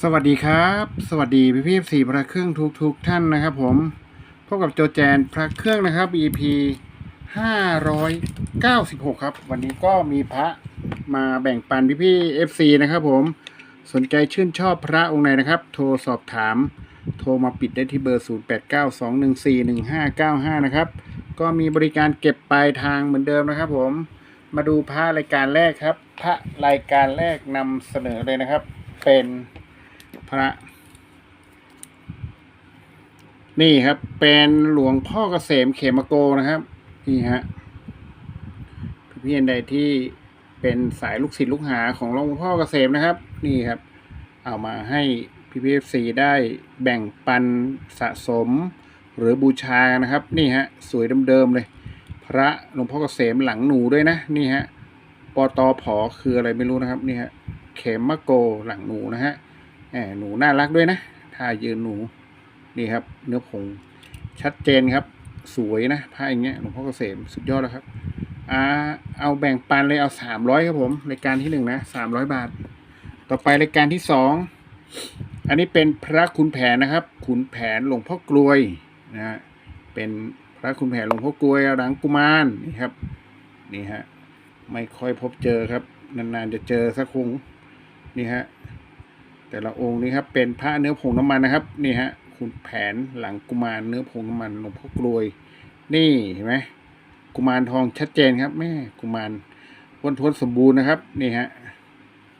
สวัสดีครับ สวัสดีพี่พี่สี่พระเครื่องทุกทุกท่านนะครับผมพบกับโจแจนพระเครื่องนะครับ EP ห้าร้อยเก้าสิบหกครับ วันนี้ก็มีพระมาแบ่งปันพี่พี่เอฟซีนะครับผมสนใจชื่นชอบพระองค์ไหนนะครับ โทรสอบถาม โทรมาปิดได้ที่เบอร์ 0 8 9 2 1 4 1 5 9 5 นะครับ ก็มีบริการเก็บปลายทางเหมือนเดิมนะครับผม มาดูพระรายการแรกครับ พระรายการแรกนำเสนอเลยนะครับ เป็น พระ นี่ครับ เป็นหลวงพ่อเกษมเขมโกนะครับ นี่ฮะพี่ๆใดที่เป็นสายลูกศิษย์ลูกหาของหลวงพ่อเกษมนะครับ นี่ครับ เอามาให้พีพีเอฟซีได้แบ่งปันสะสมหรือบูชานะครับ นี่ฮะ สวยเดิมๆเลย พระหลวงพ่อเกษมหลังหนูด้วยนะ นี่ฮะปตอผอคืออะไรไม่รู้นะครับ นี่ฮะเขมมะโกหลังหนูนะฮะ หมหนูน่ารักด้วยนะท่ายืนหนูนี่ครับ เนื้อผงชัดเจนครับ สวยนะผ้าอย่างเงี้ยหลวงพ่อเกษมสุดยอดแล้วครับอ่าเอาแบ่งปันเลยเอาสามร้อยครับผมรายการที่หนึ่งนะสามร้อยบาท ต่อไปรายการที่สองอันนี้เป็นพระขุนแผนนะครับขุนแผนหลวงพ่อกลวยนะฮะเป็นพระขุนแผนหลวงพ่อกลวยหลังกุมารนี่ครับนี่ฮะไม่ค่อยพบเจอครับนานๆจะเจอสักคงนี่ฮะ แต่ละองค์นี้ครับเป็นพระเนื้อผงน้ำมันนะครับนี่ฮะขุนแผนหลังกุมารเนื้อผงน้ำมันหลวงพ่อกลวย นี่เห็นไหมกุมารทองชัดเจนครับแม่กุมารพ้นทวนสมบูรณ์นะครับ นี่ฮะ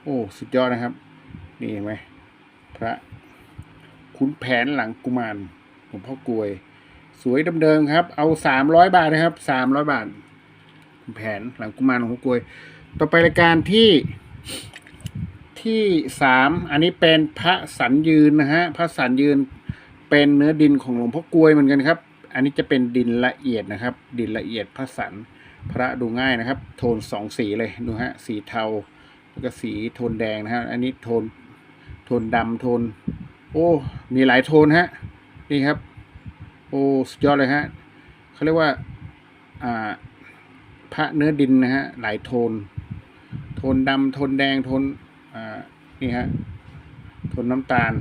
โอ้สุดยอดนะครับ นี่เห็นไหมพระขุนแผนหลังกุมารหลวงพ่อกลวย สวยเดิมๆครับ เอาสามร้อยบาทนะครับสามร้อยบาทขุนแผนหลังกุมารหลวงพ่อกลวย ต่อไปรายการที่ ที่สามอันนี้เป็นพระสันยืนนะฮะพระสันยืนเป็นเนื้อดินของหลวงพ่อกลวยเหมือนกันครับ อันนี้จะเป็นดินละเอียดนะครับ ดินละเอียดพระสันพระดูง่ายนะครับ โทนสองสีเลยดูฮะสีเทาแล้วก็สีโทนแดงนะฮะอันนี้โทนโทนดำโทน โอ้มีหลายโทนฮะนี่ครับ โอ้สุดยอดเลยฮะเขาเรียกว่าอ่าพระเนื้อดินนะฮะหลายโทน โทนดำโทนแดงโทน อ่านี่ฮะทนน้ำตาล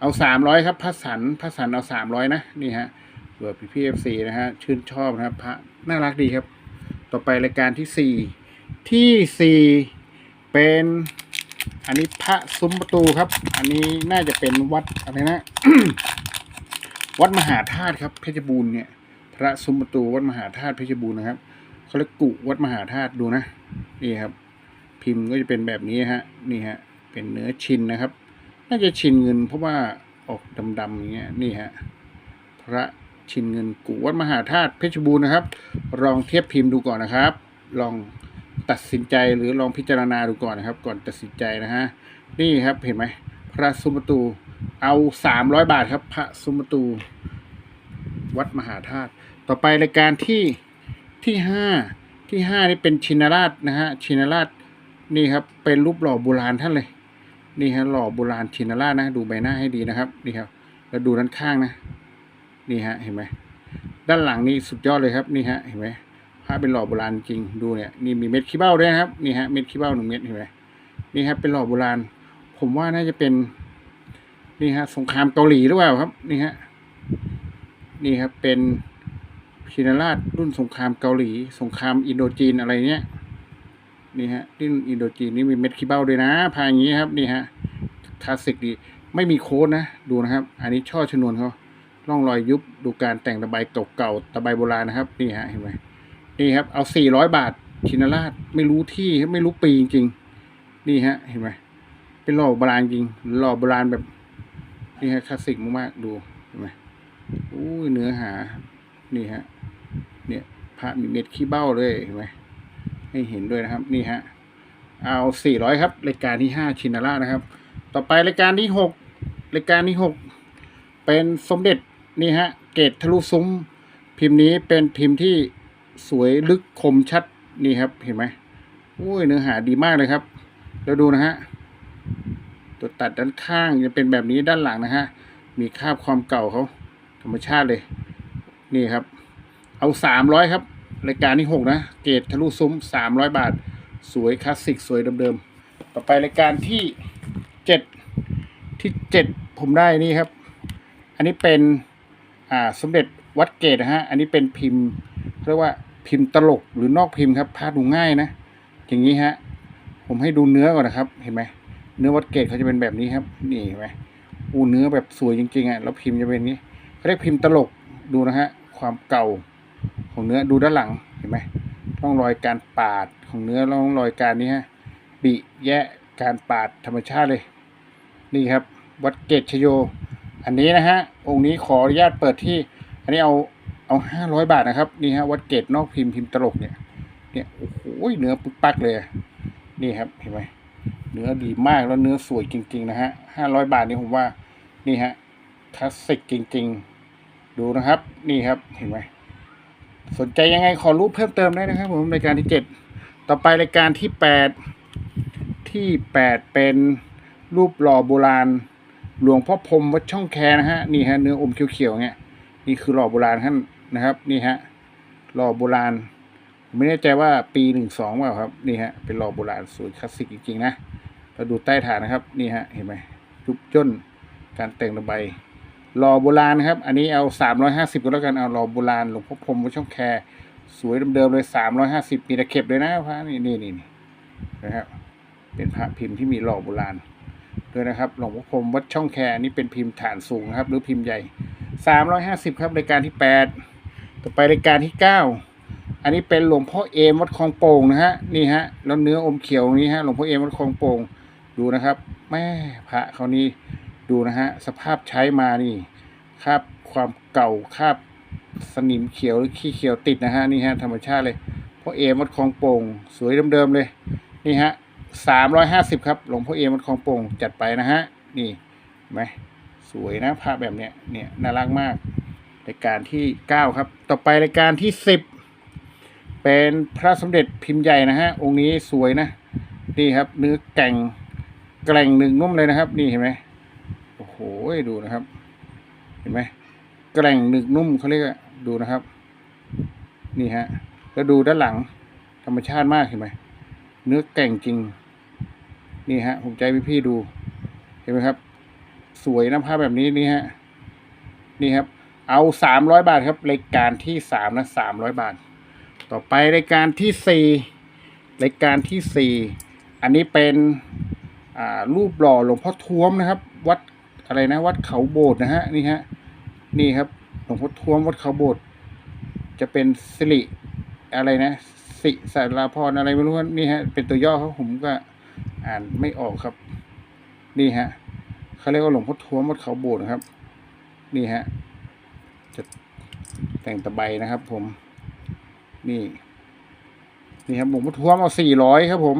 เอาสามร้อยครับพระสันพระสันเอาสามร้อยนะนี่ฮะเผื่อพี่พีเอฟซีนะฮะชื่นชอบนะครับพระน่ารักดีครับ ต่อไปรายการที่สี่ที่สี่เป็นอันนี้พระซุ้มประตูครับ อันนี้น่าจะเป็นวัดอะไรนะ วัดมหาธาตุครับเพชรบูรณ์เนี่ย พระซุ้มประตูวัดมหาธาตุเพชรบูรณ์นะครับเขาเรียกกุวัดมหาธาตุดูนะนี่ครับ พิมพ์ก็จะเป็นแบบนี้ฮะนี่ฮะเป็นเนื้อชินนะครับ น่าจะชินเงินเพราะว่าออกดำๆอย่างเงี้ยนี่ฮะพระชินเงินกุวัดมหาธาตุเพชรบูรณ์นะครับ ลองเทียบพิมพ์ดูก่อนนะครับ ลองตัดสินใจหรือลองพิจารณาดูก่อนนะครับ ก่อนตัดสินใจนะฮะนี่ครับเห็นไหมพระสุมตูเอาสามร้อยบาทครับ พระสุมตูวัดมหาธาตุต่อไปรายการที่ที่ห้าที่ห้านี่เป็นชินราชนะฮะชินราช นี่ครับเป็นรูปหล่อโบราณท่านเลย นี่ฮะหล่อโบราณชินราชนะ ดูใบหน้าให้ดีนะครับ นี่ครับแล้วดูด้านข้างนะ นี่ฮะเห็นไหมด้านหลังนี่สุดยอดเลยครับ นี่ฮะเห็นไหมพระเป็นหล่อโบราณจริงดูเนี่ยนี่มีเม็ดขี้เบ้าด้วยนะครับนี่ฮะเม็ดขี้เบ้าหนึ่งเม็ดเห็นไหมนี่ครับเป็นหล่อโบราณ ผมว่าน่าจะเป็น นี่ฮะสงครามเกาหลีหรือเปล่าครับ นี่ฮะนี่ครับเป็นชินราชรุ่นสงครามเกาหลี สงครามอินโดจีนอะไรเนี้ย นี่ฮะรุ่นอินโดจีนนี่มีเม็ดขี้เบ้าด้วยนะพาอย่างนี้ครับนี่ฮะคลาสสิกดีไม่มีโค้ดนะดูนะครับ อันนี้ช่อชนวนเขาร่องรอยยุบดูการแต่งตะไบเก่าๆตะไบโบราณนะครับนี่ฮะเห็นไหมนี่ครับเอาสี่ร้อยบาทชินราชไม่รู้ที่ไม่รู้ปีจริงๆนี่ฮะเห็นไหมเป็นหล่อโบราณจริงหล่อโบราณแบบนี่ฮะคลาสสิกมากๆดูเห็นไหมอู้เนื้อหา นี่ฮะเนี่ยพระมีเม็ดขี้เบ้าเลยเห็นไหม ให้เห็นด้วยนะครับนี่ฮะเอาสี่ร้อยครับรายการที่ห้าชินาร่านะครับ ต่อไปรายการที่หกรายการที่หกเป็นสมเด็จนี่ฮะเกตทะลุซุ้ม พิมพ์นี้เป็นพิมพ์ที่สวยลึกคมชัดนี่ครับเห็นไหมโอ้ยเนื้อหาดีมากเลยครับ แล้วดูนะฮะตัวตัดด้านข้างจะเป็นแบบนี้ด้านหลังนะฮะมีคราบความเก่าเขาธรรมชาติเลย นี่ครับ เอาสามร้อยครับ รายการที่หกนะ เกตทะลุซุ้มสามร้อยบาท สวยคลาสสิก สวยเดิมๆ ต่อไปรายการที่เจ็ดที่เจ็ดผมได้นี่ครับ อันนี้เป็น อ่า สมเด็จวัดเกตนะฮะ อันนี้เป็นพิมพ์เรียกว่าพิมพ์ตลกหรือนอกพิมพ์ครับพาดูง่ายนะ อย่างนี้ฮะ ผมให้ดูเนื้อก่อนนะครับ เห็นไหม เนื้อวัดเกตเขาจะเป็นแบบนี้ครับ นี่เห็นไหมอูเนื้อแบบสวยจริงๆอะ แล้วพิมพ์จะเป็นนี้เขาเรียกพิมพ์ตลก ดูนะฮะ ความเก่า ของเนื้อดูด้านหลังเห็นไหมร่องรอยการปาดของเนื้อร่องรอยการนี้ฮะบิแยะการปาดธรรมชาติเลย นี่ครับ วัดเกตชโย อันนี้นะฮะองค์นี้ขออนุญาตเปิดที่ อันนี้เอาเอาห้าร้อยบาทนะครับนี่ฮะวัดเกตนอกพิมพ์พิมพ์ตลกเนี่ยเนี่ยโอ้โหเนื้อปึ๊กปักเลย นี่ครับเห็นไหมเนื้อดีมากแล้วเนื้อสวยจริง ๆ นะฮะห้าร้อยบาทนี่ผมว่านี่ฮะคลาสสิกจริง ๆ ดูนะครับ นี่ครับเห็นไหม สนใจยังไงขอรูปเพิ่มเติมได้นะครับผมรายการที่เจ็ดต่อไปรายการที่แปดที่แปดเป็นรูปหล่อโบราณ หลวงพ่อพรมวัดช่องแคนะฮะนี่ฮะเนื้ออมเขียวๆเนี่ยนี่คือหล่อโบราณท่านนะครับนี่ฮะหล่อโบราณไม่แน่ใจว่าปีหนึ่งสองเปล่าครับนี่ฮะเป็นหล่อโบราณสวยคลาสสิกจริงๆนะเราดูใต้ฐานนะครับนี่ฮะเห็นไหมยุบย่นการแต่งระบาย หล่อโบราณนะครับ อันนี้เอาสามร้อยห้าสิบก็แล้วกันเอาหล่อโบราณหลวงพ่อพรมวัดช่องแคสวยเดิมๆเลยสามร้อยห้าสิบมีตะเข็บเลยนะพระนี่นี่นี่นะครับเป็นพระพิมพ์ที่มีหล่อโบราณด้วยนะครับหลวงพ่อพรมวัดช่องแคอันนี้เป็นพิมพ์ฐานสูงนะครับ หรือพิมพ์ใหญ่สามร้อยห้าสิบครับรายการที่แปดต่อไปรายการที่เก้าอันนี้เป็นหลวงพ่อเอมวัดคลองโป่งนะฮะนี่ฮะแล้วเนื้ออมเขียวนี้ฮะหลวงพ่อเอมวัดคลองโป่งดูนะครับแม่พระเขานี่ ดูนะฮะสภาพใช้มานี่คราบความเก่าคราบสนิมเขียวหรือขี้เขียวติดนะฮะนี่ฮะธรรมชาติเลยพ่อเอวัดคลองโป่งสวยเดิมๆเลยนี่ฮะสามร้อยห้าสิบครับหลวงพ่อเอวัดคลองโป่งจัดไปนะฮะนี่เห็นไหมสวยนะภาพแบบเนี้ยเนี่ยน่ารักมากรายการที่เก้าครับ ต่อไปรายการที่สิบเป็นพระสมเด็จพิมพ์ใหญ่นะฮะองค์นี้สวยนะนี่ครับเนื้อแก่งแกร่งหนึ่งนุ่มเลยนะครับ นี่เห็นไหม โอ้โหดูนะครับ เห็นไหมแกร่งหนึกนุ่มเขาเรียกดูนะครับ นี่ฮะแล้วดูด้านหลังธรรมชาติมากเห็นไหมเนื้อแก่งจริง นี่ฮะผมใจพี่พี่ๆดู เห็นไหมครับ สวยนะภาพแบบนี้นี่ฮะนี่ครับ เอาสามร้อยบาทครับรายการที่สามนะสามร้อยบาท ต่อไปรายการที่สี่รายการที่สี่อันนี้เป็นอ่ารูปหล่อหลวงพ่อท้วมนะครับ วัด อะไรนะ วัดเขาโบสถ์นะฮะนี่ฮะนี่ครับหลวงพ่อท้วมวัดเขาโบสถ์จะเป็นสิริอะไรนะ สิสาราพรอะไรไม่รู้นี่ฮะเป็นตัวย่อเขาผมก็อ่านไม่ออกครับ นี่ฮะเขาเรียกว่าหลวงพ่อท้วมวัดเขาโบสถ์ครับ นี่ฮะจะแต่งตะไบนะครับ ผม นี่ นี่ครับหลวงพ่อท้วมเอาสี่ร้อยครับ ผม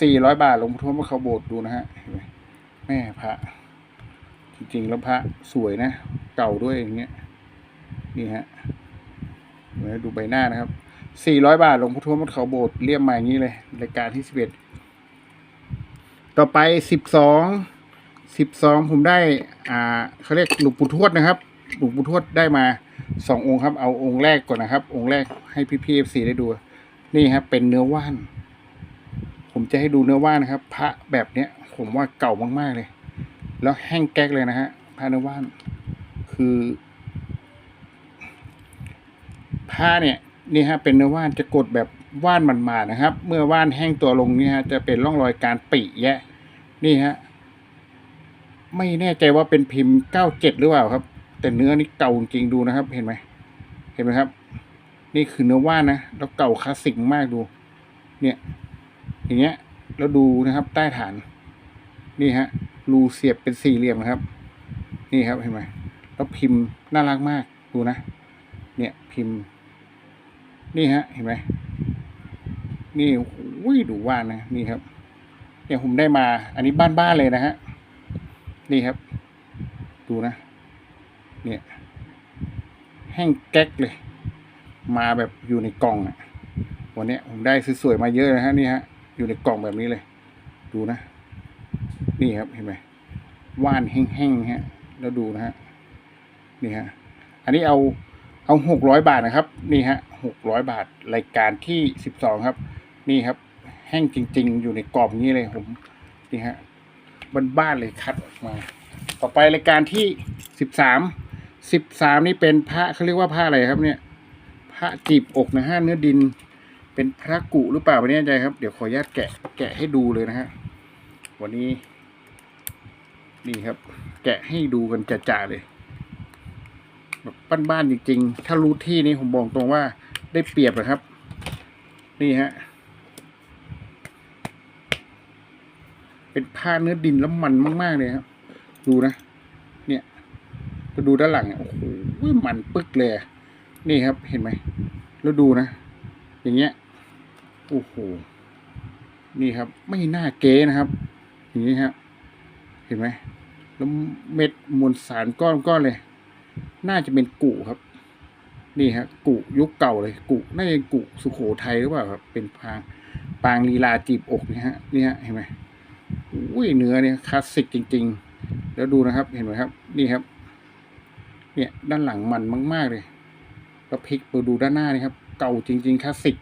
สี่ร้อยบาทหลวงพ่อท้วมวัดเขาโบสถ์ดูนะฮะแม่พระ จริงๆแล้วพระสวยนะ เก่าด้วยอย่างเงี้ยนี่ฮะเดี๋ยวดูใบหน้านะครับสี่ร้อยบาทหลวงพ่อทวมวัดเขาโบสถ์เรียมมาอย่างนี้เลยรายการที่สิบเอ็ดต่อไปสิบสองสิบสองผมได้ อ่าเขาเรียกหลวงปู่ทวดนะครับหลวงปู่ทวดได้มาสององค์ครับ เอาองค์แรกก่อนนะครับ องค์แรกให้พี่พีเอฟซีได้ดู นี่ครับเป็นเนื้อว่าน ผมจะให้ดูเนื้อว่านนะครับ พระแบบเนี้ย ผมว่าเก่ามากๆเลย แล้วแห้งแก๊กเลยนะฮะผ้าเนื้อว่านคือผ้าเนี่ยนี่ฮะเป็นเนื้อว่านจะกดแบบว่านมันมานะครับ เมื่อว่านแห้งตัวลงนี่ฮะจะเป็นร่องรอยการปีแยะ นี่ฮะไม่แน่ใจว่าเป็นพิมพ์เก้าเจ็ดหรือเปล่าครับ แต่เนื้อนี่เก่าจริงดูนะครับ เห็นไหมเห็นไหมครับ นี่คือเนื้อว่านนะแล้วเก่าคลาสสิกมากดู เนี่ย อย่างเงี้ยแล้วดูนะครับ ใต้ฐาน นี่ฮะ รูเสียบเป็นสี่เหลี่ยมนะครับ นี่ครับเห็นไหมแล้วพิมพ์น่ารักมากดูนะ เนี่ยพิมพ์ นี่ฮะเห็นไหมนี่อุ้ยดูว่านนะนี่ครับเนี่ยผมได้มา อันนี้บ้านๆเลยนะฮะนี่ครับ ดูนะ เนี่ยแห้งแก๊กเลย มาแบบอยู่ในกล่องอะวันนี้ผมได้สวยๆมาเยอะนะฮะนี่ฮะอยู่ในกล่องแบบนี้เลย ดูนะ นี่ครับเห็นไหมว่านแห้งๆฮะแล้วดูนะฮะนี่ฮะอันนี้เอาเอาหกร้อยบาทนะครับ นี่ฮะหกร้อยบาทรายการที่สิบสองครับ นี่ครับ แห้งจริง ๆ อยู่ในกรอบนี้เลยผมนี่ฮะบ้านๆเลยคัดออกมา ต่อไปรายการที่สิบสามสิบสามนี่เป็นพระเขาเรียกว่าพระอะไรครับ เนี่ย พระจีบอกนะฮะเนื้อดิน เป็นพระกุหรือเปล่าไม่แน่ใจครับ เดี๋ยวขออนุญาตแกะแกะให้ดูเลยนะฮะวันนี้ นี่ครับ แกะให้ดูกันจ่าๆเลยแบบบ้านๆจริง ๆ ถ้ารู้ที่นี่ผมบอกตรงว่าได้เปรียบนะครับ นี่ฮะเป็นผ้าเนื้อดินแล้วมันมาก ๆ เลยครับ ดูนะ เนี่ยก็ดูด้านหลังเนี่ยโอ้โหมันปึกเลย นี่ครับเห็นไหมแล้วดูนะ อย่างเงี้ยโอ้โหนี่ครับ ไม่น่าเก๋นะครับ อย่างนี้ครับเห็นไหม แล้วเม็ดมวลสารก้อนก้อนเลย น่าจะเป็นกุครับ นี่ฮะกุยุคเก่าเลยกุน่าจะกุสุโขทัยหรือเปล่าครับเป็นพางปางลีลาจีบอกนี่ฮะนี่ฮะเห็นไหมอุ้ยเนื้อเนี่ยคลาสสิกจริง ๆ แล้วดูนะครับ เห็นไหมครับ นี่ครับ เนี่ยด้านหลังมันมาก ๆ เลยแล้วพลิกมาดูด้านหน้านี่ครับ เก่าจริง ๆคลาสสิก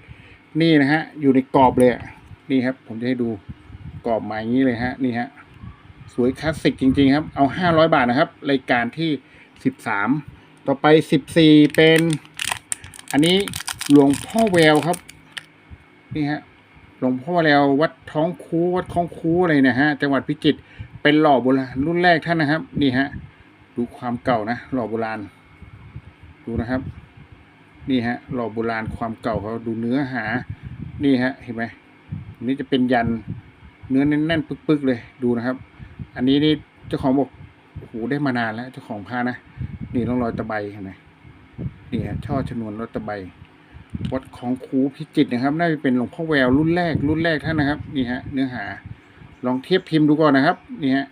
นี่นะฮะ อยู่ในกรอบเลยนี่ครับ ผมจะให้ดูกรอบมาอย่างนี้เลยฮะ นี่ฮะ สวยคลาสสิกจริง ๆ ครับ เอาห้าร้อยบาทนะครับ รายการที่สิบสามต่อไปสิบสี่เป็น อันนี้หลวงพ่อแววครับ นี่ฮะหลวงพ่อแวววัดท้องคูวัดท้องคูอะไรนะฮะจังหวัดพิจิตรเป็นหล่อโบราณรุ่นแรกท่านนะครับ นี่ฮะดูความเก่านะหล่อโบราณ ดูนะครับ นี่ฮะหล่อโบราณความเก่าเขาดูเนื้อหา นี่ฮะเห็นไหมอันนี้จะเป็นยันเนื้อแน่นๆ ปึกๆเลยดูนะครับ อันนี้นี่เจ้าของบอกโอ้โหได้มานานแล้วเจ้าของพานะนี่ต้องรอยตะไบเห็นไหมนี่ฮะช่อชนวนรอยตะไบวัดของครูพิจิตนะครับ น่าจะเป็นหลวงพ่อแววรุ่นแรกรุ่นแรกท่านนะครับนี่ฮะเนื้อหา ลองเทียบพิมพ์ดูก่อนนะครับนี่ฮะ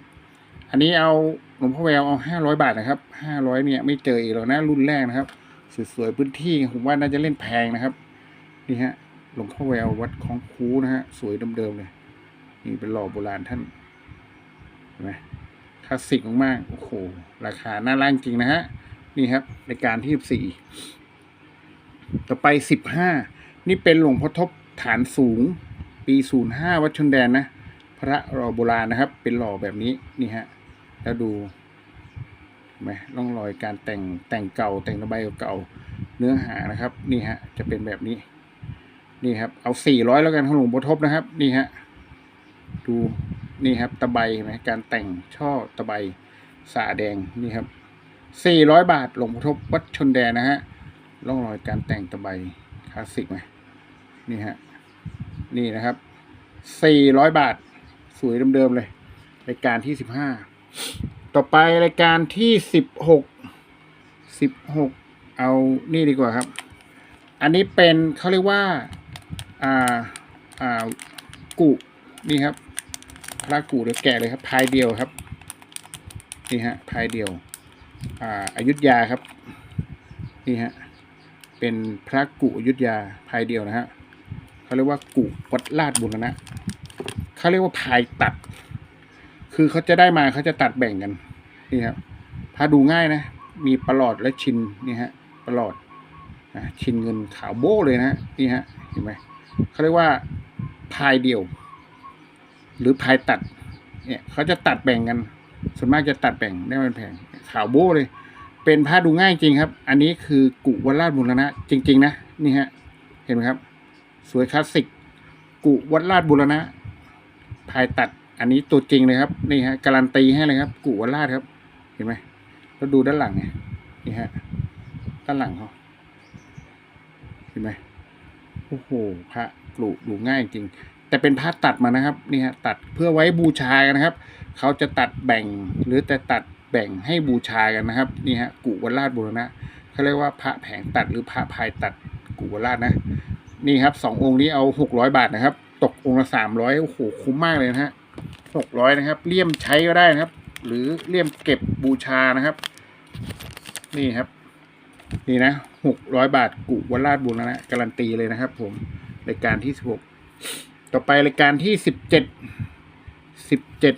อันนี้เอาหลวงพ่อแววเอาห้าร้อยบาทนะครับห้าร้อยเนี่ยไม่เจออีกแล้วนะรุ่นแรกนะครับสวยๆพื้นที่ผมว่าน่าจะเล่นแพงนะครับนี่ฮะหลวงพ่อแวววัดของครูนะฮะสวยเดิมๆเลยนี่เป็นหล่อโบราณท่าน เห็นไหมคลาสสิกมากๆโอ้โหราคาน่ารักจริงนะฮะ นี่ครับรายการที่สี่ต่อไปสิบห้านี่เป็นหลวงพ่อทบฐานสูง ปีศูนย์ห้าวัดชนแดนนะ พระหล่อโบราณนะครับ เป็นหล่อแบบนี้นี่ฮะ แล้วดูไหมร่องรอยการแต่งแต่งเก่าแต่งระบายเก่าเนื้อหานะครับ นี่ฮะ จะเป็นแบบนี้ นี่ครับ เอาสี่ร้อยแล้วกันของหลวงพ่อทบนะครับ นี่ฮะ ดู นี่ครับตะไบเห็นไหมการแต่งช่อตะไบสาแดงนี่ครับสี่ร้อยบาทหลวงพ่อทบวัดชนแดนนะฮะร่องรอยการแต่งตะไบคลาสสิกไหมนี่ฮะนี่นะครับสี่ร้อยบาทสวยเดิมๆเลยรายการที่สิบห้าต่อไปรายการที่สิบหกสิบหกเอานี่ดีกว่าครับ อันนี้เป็นเขาเรียกว่าอ่าอ่ากุนี่ครับ ระกูเดี๋ยวแกะเลยครับพายเดียวครับนี่ฮะพายเดียวอ่าอายุทยาครับนี่ฮะเป็นพระกุอยุธยาพายเดียวนะฮะเขาเรียกว่ากุวัดลาดบุรณะเขาเรียกว่าพายตัด คือเขาจะได้มาเขาจะตัดแบ่งกันนี่ครับพาดูง่ายนะ มีประหลอดและชินนี่ฮะประหลอดชินเงินขาวโบ้เลยนะนี่ฮะเห็นไหมเขาเรียกว่าพายเดียว หรือพายตัด เนี่ยเขาจะตัดแบ่งกัน ส่วนมากจะตัดแบ่งได้เป็นแผงขาวโบ้เลย เป็นผ้าดูง่ายจริงครับ อันนี้คือกุวัดราชบุรณะ จริง ๆ นะนี่ฮะเห็นไหมครับ สวยคลาสสิก กุวัดราชบุรณะพายตัด อันนี้ตัวจริงเลยครับนี่ฮะการันตีให้เลยครับ กุวัดราชครับ เห็นไหมแล้วดูด้านหลังเนี่ยนี่ฮะด้านหลังเขาเห็นไหมโอ้โหพระกลุดูง่ายจริง แต่เป็นผ้าตัดมานะครับนี่ฮะตัดเพื่อไว้บูชากันนะครับ เขาจะตัดแบ่งหรือแต่ตัดแบ่งให้บูชากันนะครับนี่ฮะกุวราชบุรณะเขาเรียกว่าพระแผงตัดหรือพระพายตัดกุวราชนะนี่ครับสององค์นี้เอาหกร้อยบาทนะครับ ตกองค์ละสามร้อยโอ้โหคุ้มมากเลยนะฮะหกร้อยนะครับเลี่ยมใช้ก็ได้นะครับ หรือเลี่ยมเก็บบูชานะครับ นี่ครับ นี่นะหกร้อยบาทกุวราชบุรณะการันตีเลยนะครับ ผมรายการที่สิบหก ต่อไปรายการที่สิบเจ็ดสิบเจ็ด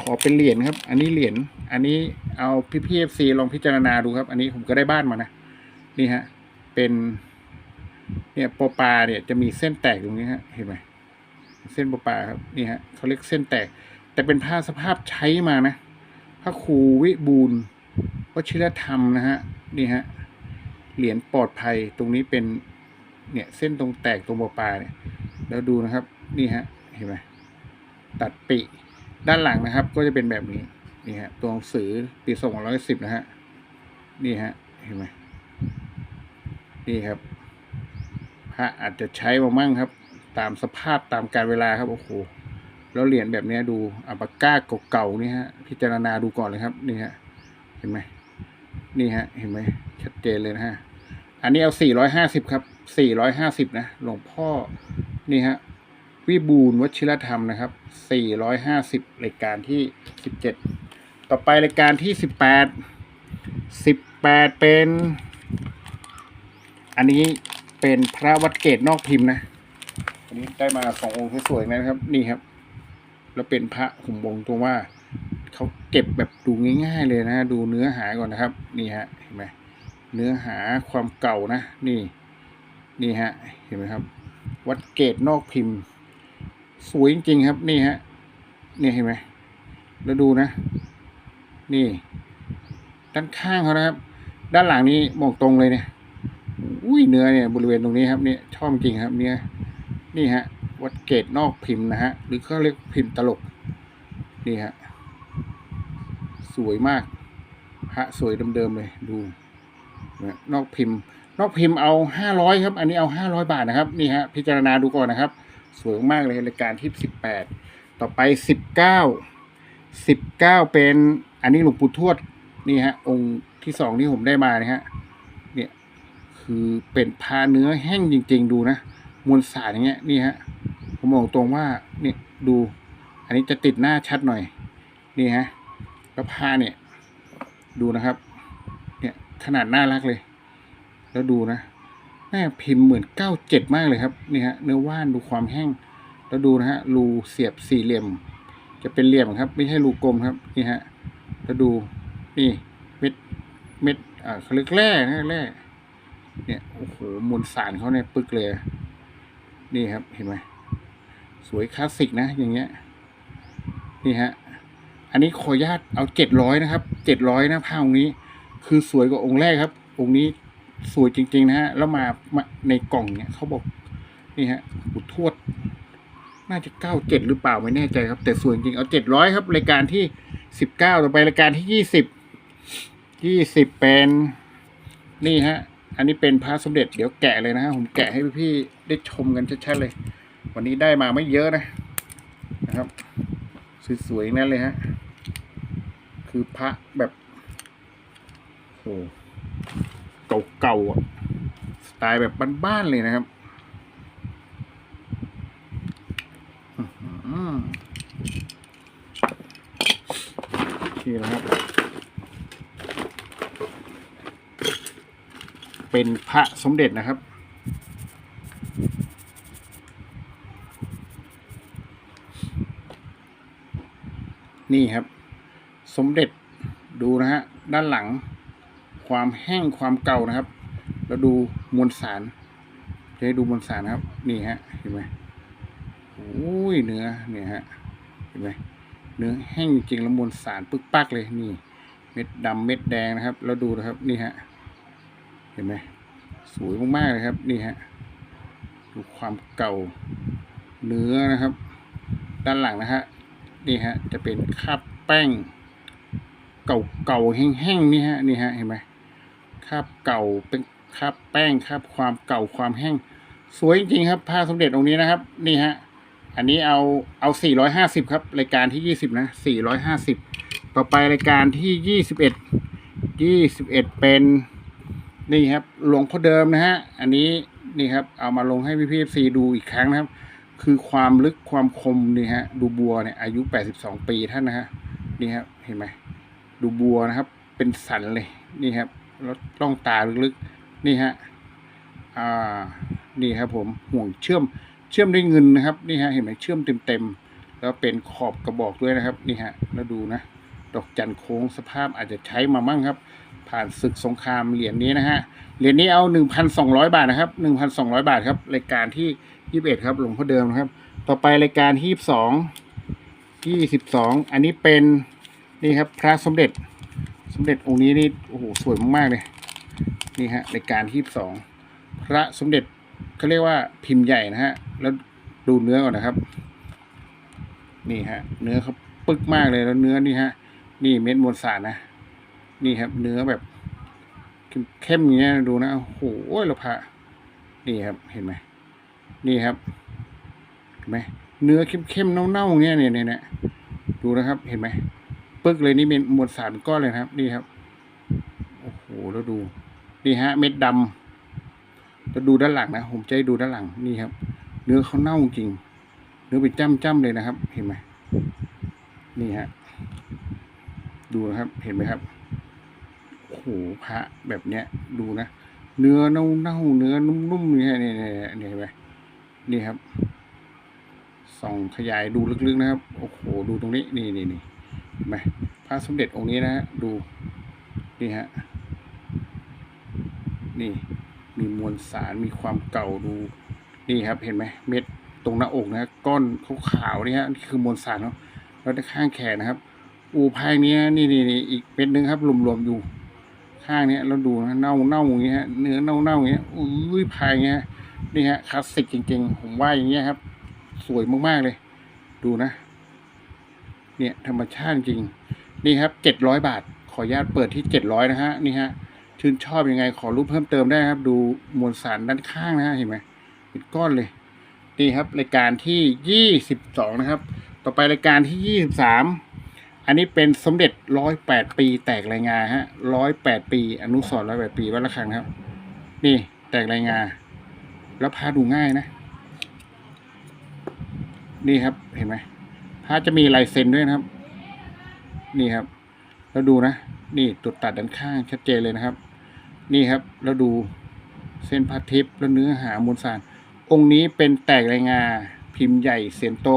ขอเป็นเหรียญครับ อันนี้เหรียญอันนี้เอาพี่พีเอฟซีลองพิจารณาดูครับ อันนี้ผมก็ได้บ้านมานะนี่ฮะ เป็นเนี่ยปอปลาเนี่ยจะมีเส้นแตกตรงนี้ฮะเห็นไหมเส้นปอปลาครับนี่ฮะเขาเรียกเส้นแตก แต่เป็นผ้าสภาพใช้มานะผระครูวิบูลวชิรธรรมนะฮะนี่ฮะเหรียญปลอดภัยตรงนี้เป็นเนี่ยเส้นตรงแตกตรงปลาเนี่ยแล้วดูนะครับ นี่ฮะเห็นไหมตัดปีด้านหลังนะครับ ก็จะเป็นแบบนี้นี่ฮะตัวหนังสือปีสองร้อยสิบนะฮะนี่ฮะเห็นไหมนี่ครับพระอาจจะใช้มามั่งครับ ตามสภาพตามการเวลาครับโอ้โหแล้วเหรียญแบบนี้ดูอัปากก้าเก่าๆนี่ฮะพิจารณาดูก่อนเลยครับนี่ฮะเห็นไหมนี่ฮะเห็นไหมชัดเจนเลยนะฮะอันนี้เอาสี่ร้อยห้าสิบครับสี่ร้อยห้าสิบนะหลวงพ่อนี่ฮะ วิบูลย์วชิรธรรมนะครับสี่ร้อยห้าสิบรายการที่สิบเจ็ดต่อไปรายการที่สิบแปดสิบแปดเป็น อันนี้เป็นพระวัดเกตนอกพิมพ์นะ อันนี้ได้มาสององค์สวยๆนะครับ นี่ครับ แล้วเป็นพระหุ่มบงตัวว่าเขาเก็บแบบดูง่าย ๆ เลยนะ ดูเนื้อหาก่อนนะครับ นี่ฮะ เห็นไหมเนื้อหาความเก่านะ นี่ นี่ฮะ เห็นไหมครับ วัดเกตนอกพิมพ์ สวยจริงๆครับนี่ฮะนี่เห็นไหมแล้วดูนะ นี่ ด้านข้างเขานะครับ ด้านหลังนี้มองตรงเลยเนี่ยอุ้ยเนื้อเนี่ยบริเวณตรงนี้ครับเนี่ยชอบจริงครับ เนี่ยนี่ฮะ วัดเกตนอกพิมพ์นะฮะหรือเขาเรียกพิมพ์ตลก นี่ฮะสวยมากพระสวยเดิมๆเลยดูนะนอกพิมพ์ นอกพิมพ์เอาห้าร้อยครับ อันนี้เอาห้าร้อยบาทนะครับ นี่ฮะพิจารณาดูก่อนนะครับ สวยมากเลยรายการที่สิบแปดต่อไปสิบเก้าสิบเก้าเป็นอันนี้หลวงปู่ทวดนี่ฮะ องค์ที่สองที่ผมได้มานะฮะเนี่ยคือเป็นพาเนื้อแห้งจริง ๆ ดูนะมวลสารอย่างเงี้ยนี่ฮะผมบอกตรงว่าเนี่ยดู อันนี้จะติดหน้าชัดหน่อย นี่ฮะแล้วผ้าเนี่ย ดูนะครับ เนี่ยขนาดน่ารักเลย แล้วดูนะ แม่พิมพ์เหมือนเก้าเจ็ดมากเลยครับนี่ฮะเนื้อว่านดูความแห้ง แล้วดูนะฮะรูเสียบสี่เหลี่ยม จะเป็นเหลี่ยมครับ ไม่ใช่รูกลมครับนี่ฮะแล้วดูนี่เม็ดเม็ดอ่าเขาเรียกแร่นะแร่เนี่ยโอ้โหมวลสารเขาเนี่ยปึกเลยนี่ครับเห็นไหมสวยคลาสสิกนะ อย่างเงี้ยนี่ฮะอันนี้ขออนุญาตเอาเจ็ดร้อยนะครับเจ็ดร้อยนะผ้าองค์นี้ คือสวยกว่าองค์แรกครับ องค์นี้ สวยจริง ๆ นะฮะ แล้วมามาในกล่องเนี่ยเขาบอก นี่ฮะบุดทวด น่าจะเก้าเจ็ดหรือเปล่าไม่แน่ใจครับ แต่สวยจริง เอาเจ็ดร้อยครับ รายการที่สิบเก้าต่อไปรายการที่ยี่สิบยี่สิบเป็นนี่ฮะ อันนี้เป็นพระสมเด็จเดี๋ยวแกะเลยนะฮะผมแกะให้พี่ๆได้ชมกันชัดๆเลย วันนี้ได้มาไม่เยอะนะนะครับสวยๆนั่นเลยฮะ คือพระแบบโอ้ เก่าๆสไตล์แบบบ้านๆเลยนะครับอื้อหือนี่นะครับ เป็นพระสมเด็จนะครับนี่ครับ สมเด็จดูนะฮะ ด้านหลัง ความแห้งความเก่านะครับ แล้วดูมวลสาร จะให้ดูมวลสารครับ นี่ฮะ เห็นไหมโอ้ยเนื้อเนี่ยฮะ เห็นไหมเนื้อแห้งจริงแล้วมวลสารปึกปักเลยนี่ เม็ดดำเม็ดแดงนะครับ แล้วดูนะครับ นี่ฮะ เห็นไหมสวยมากๆเลยครับ นี่ฮะ ดูความเก่าเนื้อนะครับ ด้านหลังนะฮะ นี่ฮะ จะเป็นคราบแป้งเก่าเก่าๆแห้งๆนี่ฮะ นี่ฮะ เห็นไหม คราบเก่าเป็นคราบแป้งคราบความเก่าความแห้ง สวยจริงๆครับผ้าสมเด็จองค์นี้นะครับ นี่ฮะอันนี้เอาเอาสี่ร้อยห้าสิบครับ รายการที่ยี่สิบนะสี่ร้อยห้าสิบต่อไปรายการที่ยี่สิบเอ็ดยี่สิบเอ็ดเป็น นี่ครับ หลวงพ่อเดิมนะฮะ อันนี้นี่ครับ เอามาลงให้พี่พีฟซีดูอีกครั้งนะครับ คือความลึกความคมนี่ฮะ ดูบัวเนี่ยอายุ 82 ปีท่านนะฮะ นี่ครับ เห็นไหม ดูบัวนะครับ เป็นสันเลย นี่ครับ แล้วต้องตาลึกๆนี่ฮะอ่านี่ครับผมห่วงเชื่อมเชื่อมด้วยเงินนะครับนี่ฮะเห็นไหมเชื่อมเต็มๆแล้วเป็นขอบกระบอกด้วยนะครับนี่ฮะแล้วดูนะดอกจันโค้งสภาพอาจจะใช้มามั่งครับ ผ่านศึกสงครามเหรียญนี้นะฮะเหรียญนี้เอา 1,200 บาทนะครับ 1,200 บาทครับรายการที่ 21 ครับหลวงพ่อเดิมนะครับ ต่อไปรายการที่22 22 อันนี้เป็นนี่ครับพระสมเด็จ สมเด็จองค์นี้นี่โอ้โหสวยมากๆเลยนี่ฮะรายการที่สองพระสมเด็จเขาเรียกว่าพิมพ์ใหญ่นะฮะ แล้วดูเนื้อก่อนนะครับ นี่ฮะ เนื้อเขาปึกมากเลยแล้วเนื้อนี่ฮะ นี่เม็ดมวลสารนะ นี่ครับ เนื้อแบบเข้มๆอย่างเงี้ยดูนะโอ้โหเราพระนี่ครับ เห็นไหมนี่ครับเห็นไหมเนื้อเข้มๆเน่าๆเงี้ยเนี่ยเนี่ยเนี่ยดูนะครับ เห็นไหม ปึกเลยนี่เป็นมวลสารก้อนเลยครับ นี่ครับ โอ้โหแล้วดู นี่ฮะ เม็ดดำแล้วดูด้านหลังนะ ผมจะให้ดูด้านหลัง นี่ครับ เนื้อเขาเน่าจริง เนื้อเป็นจ้ำๆเลยนะครับ เห็นไหม นี่ฮะ ดูนะครับ เห็นไหมครับ โอ้โห พระแบบเนี้ย ดูนะ เนื้อเน่าๆ เนื้อนุ่มๆเนี่ยเนี่ยเนี่ยเนี่เห็นไหมนี่ครับ ส่องขยายดูลึกๆนะครับ โอ้โห ดูตรงนี้ นี่นี่นี่ ไหมพระสมเด็จองค์นี้นะฮะดูนี่ฮะนี่มีมวลสารมีความเก่าดูนี่ครับเห็นไหมเม็ดตรงหน้าอกนะก้อนขาวๆนี่ฮะนี่คือมวลสารเนาะแล้วข้างแขนนะครับ อูพายนี้นี่นี่นี่อีกเม็ดหนึงครับรวมๆอยู่ข้างเนี้ยเราดูนะเน่าเน่าอย่างเงี้ยเนื้อเน่าเน่าอย่างเงี้ยอุ้ยพายเงี้ยนี่ฮะคลาสสิกจริงๆ ผมว่าอย่างเงี้ยครับ สวยมากๆเลย ดูนะ เนี่ยธรรมชาติจริง นี่ครับเจ็ดร้อยบาท ขออนุญาตเปิดที่เจ็ดร้อยนะฮะนี่ฮะชื่นชอบยังไงขอรูปเพิ่มเติมได้ครับ ดูมวลสารด้านข้างนะฮะเห็นไหมเป็นก้อนเลยนี่ครับรายการที่ยี่สิบสองนะครับ ต่อไปรายการที่ยี่สิบสามอันนี้เป็นสมเด็จร้อยแปดปีแตกรายงานฮะร้อยแปดปี อนุสรร้อยแปดปีวัดระฆังครับ นี่แตกรายงานแล้วพาดูง่ายนะ นี่ครับเห็นไหม พาจะมีลายเซ็นด้วยนะครับ นี่ครับแล้วดูนะ นี่ตุดตัดด้านข้างชัดเจนเลยนะครับ นี่ครับแล้วดูเส้นพัทิพย์แล้วเนื้อหามวลสาร องค์นี้เป็นแตกรายงานพิมพ์ใหญ่เสียนโต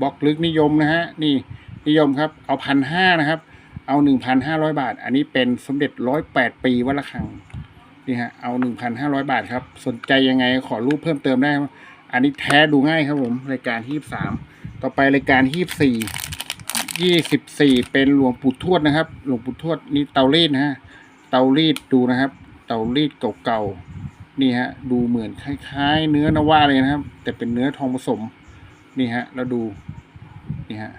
บล็อกลึกนิยมนะฮะ นี่นิยมครับ เอาพันห้านะครับ เอาหนึ่งพันห้าร้อยบาท อันนี้เป็นสมเด็จร้อยแปดปีวัดระฆังนี่ฮะ เอาหนึ่งพันห้าร้อยบาทครับ สนใจยังไงขอรูปเพิ่มเติมได้ อันนี้แท้ดูง่ายครับผม รายการที่สาม ต่อไปรายการที่สี่ยี่สิบสี่เป็นหลวงปู่ทวดนะครับ หลวงปู่ทวดนี่เตารีดนะฮะเตารีดดูนะครับ เตารีดเก่าๆนี่ฮะดูเหมือนคล้าย ๆ เนื้อนว่าเลยนะครับ แต่เป็นเนื้อทองผสมนี่ฮะแล้วดูนี่ฮะ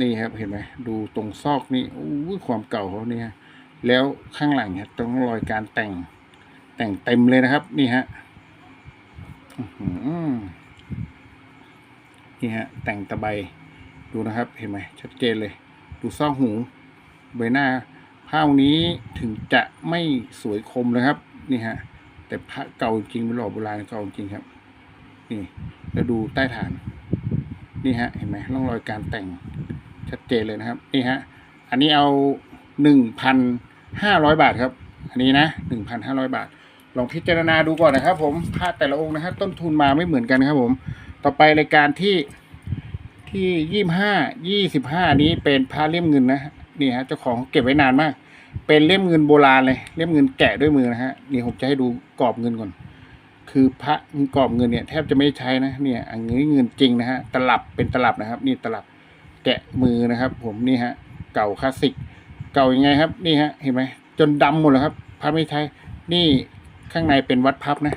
นี่ครับเห็นไหมดูตรงซอกนี่อู้ความเก่าเขานี่ฮะแล้วข้างหลังเนี่ยต้องรอยการแต่งแต่งเต็มเลยนะครับ นี่ฮะอื้อหือ นี่ฮะแต่งตะไบดูนะครับเห็นไหมชัดเจนเลย ดูซอกหูใบหน้าผ้าองค์นี้ถึงจะไม่สวยคมนะครับนี่ฮะแต่พระเก่าจริงเป็นหล่อโบราณเก่าจริงครับ นี่แล้วดูใต้ฐานนี่ฮะเห็นไหมร่องรอยการแต่งชัดเจนเลยนะครับนี่ฮะอันนี้เอาหนึ่งพันห้าร้อยบาทครับ อันนี้นะหนึ่งพันห้าร้อยบาท ลองพิจารณาดูก่อนนะครับ ผมพระแต่ละองค์นะครับต้นทุนมาไม่เหมือนกันครับผม ต่อไปรายการที่ที่ยี่ห้ายี่สิบห้านี้เป็นพระเล่มเงินนะฮะนี่ฮะเจ้าของเก็บไว้นานมาก เป็นเล่มเงินโบราณเลยเล่มเงินแกะด้วยมือนะฮะนี่ผมจะให้ดูกรอบเงินก่อน คือพระกรอบเงินเนี่ยแทบจะไม่ใช้นะเนี่ยอันนี้เงินจริงนะฮะตลับเป็นตลับนะครับ นี่ตลับแกะมือนะครับ ผมนี่ฮะ เก่าคลาสสิก เก่ายังไงครับ นี่ฮะเห็นไหมจนดำหมดแล้วครับพระไม่ใช้นี่ข้างในเป็นวัดพับนะ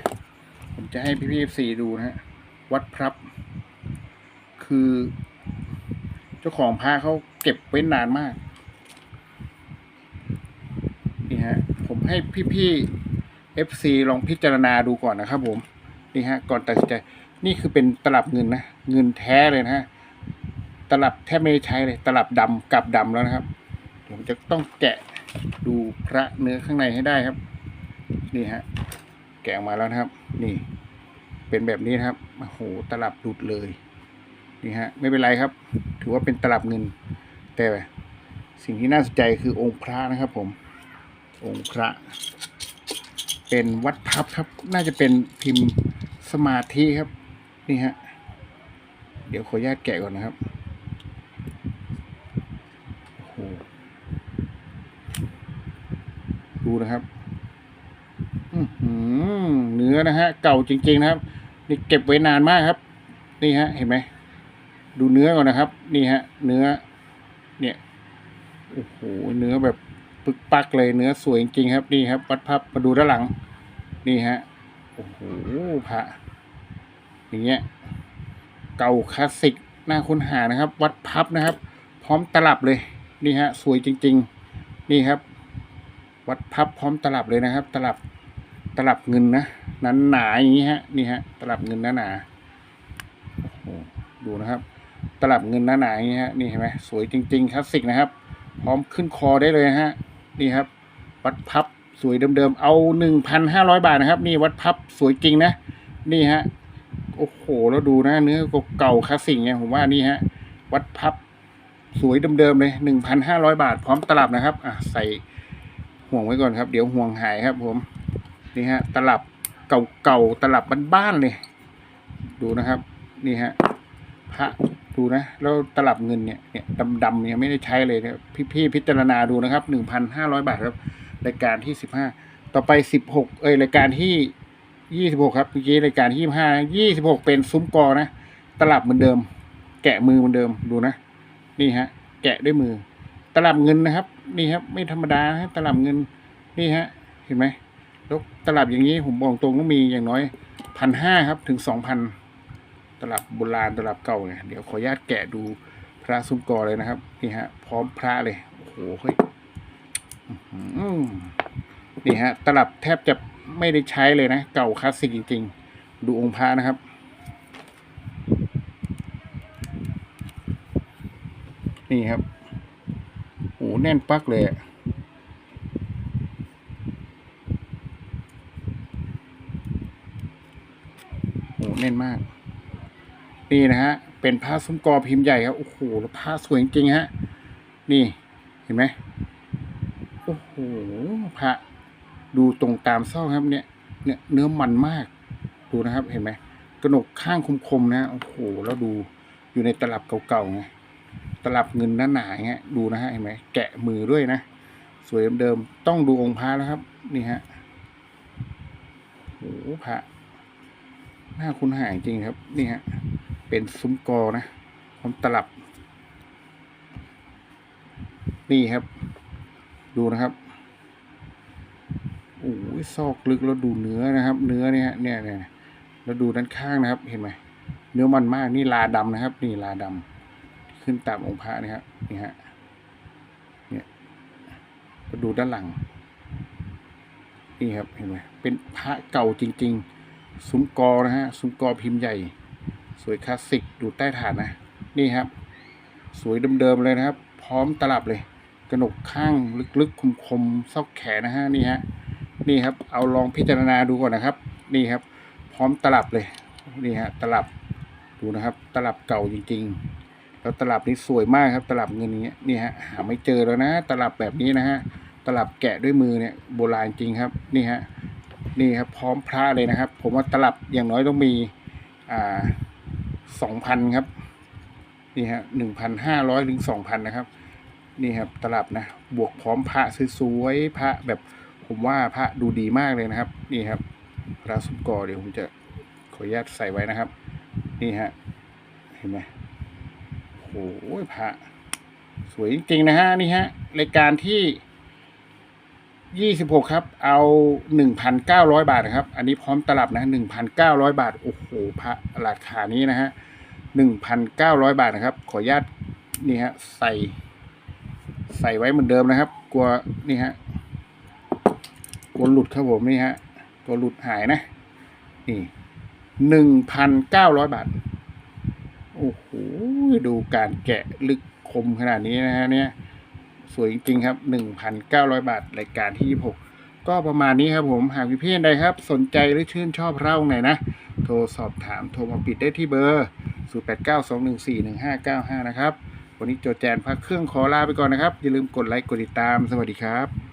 ผมจะให้พี่พีเอฟซีดูนะฮะ วัดพับ คือ เจ้าของพระเขาเก็บไว้นานมาก นี่ฮะ ผมให้พี่ๆเอฟซีลองพิจารณาดูก่อนนะครับผม นี่ฮะ ก่อนตัดสินใจ นี่คือเป็นตลับเงินนะ เงินแท้เลยนะฮะ ตลับแทบไม่ใช้เลย ตลับดำกลับดำแล้วนะครับ เดี๋ยวผมจะต้องแกะดูพระเนื้อข้างในให้ได้ครับ นี่ฮะ แกะออกมาแล้วนะครับ นี่ เป็นแบบนี้นะครับโอ้โหตลับหลุดเลยนี่ฮะไม่เป็นไรครับ ถือว่าเป็นตลับเงิน แต่สิ่งที่น่าสนใจคือองค์พระนะครับผม องค์พระ เป็นวัดพับครับ น่าจะเป็นพิมพ์สมาธิครับ นี่ฮะเดี๋ยวขออนุญาตแกะก่อนนะครับโอ้โหดูนะครับ เนื้อนะฮะ เก่าจริง ๆ นะครับ นี่เก็บไว้นานมากครับ นี่ฮะ เห็นไหมดูเนื้อก่อนนะครับ นี่ฮะ เนื้อ เนี่ยโอ้โหเนื้อแบบปึกปักเลยเนื้อสวยจริงๆครับ นี่ครับวัดพับมาดูด้านหลัง นี่ฮะโอ้โหพระอย่างเงี้ย เก่าคลาสสิกน่าค้นหานะครับ วัดพับนะครับ พร้อมตลับเลย นี่ฮะ สวยจริง ๆ นี่ครับ วัดพับพร้อมตลับเลยนะครับ ตลับ ตลับเงินนะนั้นหนาอย่างนี้ฮะนี่ฮะตลับเงินหนาหนาโอ้ดูนะครับ ตลับเงินหนาหนาอย่างนี้ฮะนี่เห็นไหมสวยจริงๆคลาสสิกนะครับ พร้อมขึ้นคอได้เลยฮะนี่ครับ วัดพับสวยเดิมๆเอาหนึ่งพันห้าร้อยบาทนะครับ นี่วัดพับสวยจริงนะ นี่ฮะโอ้โหแล้วดูนะเนื้อเก่าคลาสสิกไงผมว่านี่ฮะวัดพับสวยเดิมๆเลยหนึ่งพันห้าร้อยบาท พร้อมตลับนะครับ อะใส่ห่วงไว้ก่อนครับ เดี๋ยวห่วงหายครับผม นี่ฮะ ตลับเก่าๆตลับบ้านๆเลยดูนะครับ นี่ฮะพระดูนะแล้วตลับเงินเนี่ยเนี่ยดำๆเนี่ยไม่ได้ใช้เลยนะพี่ๆพิจารณาดูนะครับหนึ่งพันห้าร้อยบาทครับรายการที่สิบห้าต่อไปสิบหกเอ้ยรายการที่ยี่สิบหกครับเมื่อกี้รายการที่ยี่ห้ายี่สิบหกเป็นซุ้มกอนะตลับเหมือนเดิม แกะมือเหมือนเดิมดูนะ นี่ฮะ แกะด้วยมือ ตลับเงินนะครับ นี่ครับ ไม่ธรรมดาฮะตลับเงินนี่ฮะ เห็นไหม แล้วตลับอย่างนี้ผมบอกตรงต้องมีอย่างน้อยพันห้าครับถึงสองพันตลับโบราณตลับเก่าเนี่ยเดี๋ยวขออนุญาตแกะดูพระซุ้มกอเลยนะครับนี่ฮะ พร้อมพระเลยโอ้โหเฮ้ยนี่ฮะ ตลับแทบจะไม่ได้ใช้เลยนะ เก่าคลาสสิกจริง ๆ ดูองค์พระนะครับนี่ครับโอ้แน่นปักเลยอะโอ้ แน่นมาก นี่นะฮะ เป็นผ้าซุ้มกอพิมพ์ใหญ่ครับ โอ้โห แล้วผ้าสวยจริงฮะ นี่ เห็นไหมโอ้โห พระ ดูตรงตามซอกครับเนี่ย เนี่ยเนื้อมันมาก ดูนะครับ เห็นไหมกระหนกข้างคมๆนะ โอ้โห แล้วดู อยู่ในตลับเก่าๆไง ตลับเงินหนาๆอย่างเงี้ย ดูนะฮะ เห็นไหมแกะมือด้วยนะ สวยเดิมๆ ต้องดูองค์พระแล้วครับ นี่ฮะโอ้โหพระ หน้าคุณหาจริงครับ นี่ฮะ เป็นซุ้มกอนะพร้อมตลับ นี่ครับ ดูนะครับโอ้ยซอกลึกแล้วดูเนื้อนะครับ เนื้อเนี่ยเนี่ยเนี่ยแล้วดูด้านข้างนะครับ เห็นไหมเนื้อมันมากนี่ลาดำนะครับ นี่ลาดำขึ้นตามองค์พระนะครับนี่ฮะเนี่ยก็ดูด้านหลังนี่ครับเห็นไหมเป็นพระเก่าจริง ๆ ซุ้มกอนะฮะซุ้มกอพิมพ์ใหญ่ สวยคลาสสิกดูใต้ฐานนะ นี่ครับ สวยเดิมๆเลยนะครับ พร้อมตลับเลย กระหนกข้างลึกๆคมๆซอกแขนนะฮะนี่ฮะนี่ครับ เอาลองพิจารณาดูก่อนนะครับ นี่ครับ พร้อมตลับเลยนี่ฮะตลับดูนะครับ ตลับเก่าจริง ๆ แล้วตลับนี้สวยมากครับ ตลับเงินอย่างเงี้ยนี่ฮะหาไม่เจอแล้วนะ ตลับแบบนี้นะฮะตลับแกะด้วยมือเนี่ยโบราณจริงครับ นี่ฮะ นี่ครับพร้อมพระเลยนะครับ ผมว่าตลับอย่างน้อยต้องมีอ่าสองพันครับนี่ฮะหนึ่งพันห้าร้อยถึงสองพันนะครับ นี่ครับตลับนะ บวกพร้อมพระสวยๆพระแบบผมว่าพระดูดีมากเลยนะครับ นี่ครับพระสุกอเดี๋ยวผมจะขออนุญาตใส่ไว้นะครับ นี่ฮะเห็นไหมโอ้โหพระสวยจริงๆนะฮะนี่ฮะรายการที่ ยี่สิบหกครับ เอาหนึ่งพันเก้าร้อยบาทนะครับ อันนี้พร้อมตลับนะหนึ่งพันเก้าร้อยบาท โอ้โหพระราคานี้นะฮะหนึ่งพันเก้าร้อยบาทนะครับ ขออนุญาตนี่ฮะใส่ ใส่ไว้เหมือนเดิมนะครับ กลัวนี่ฮะกลัวหลุดครับผมนี่ฮะกลัวหลุดหายนะ นี่หนึ่งพันเก้าร้อยบาท โอ้โหดูการแกะลึกคมขนาดนี้นะฮะเนี่ย สวยจริงๆครับหนึ่งพันเก้าร้อยบาทรายการที่หกก็ประมาณนี้ครับผมหากพี่เพื่อนใดครับ สนใจหรือชื่นชอบเร่าไหนนะ โทรสอบถามโทรมาปิดได้ที่เบอร์ 0 8 9 2 1 4 1 5 9 5 นะครับ วันนี้โจแจนพักเครื่องขอลาไปก่อนนะครับ อย่าลืมกดไลค์กดติดตามสวัสดีครับ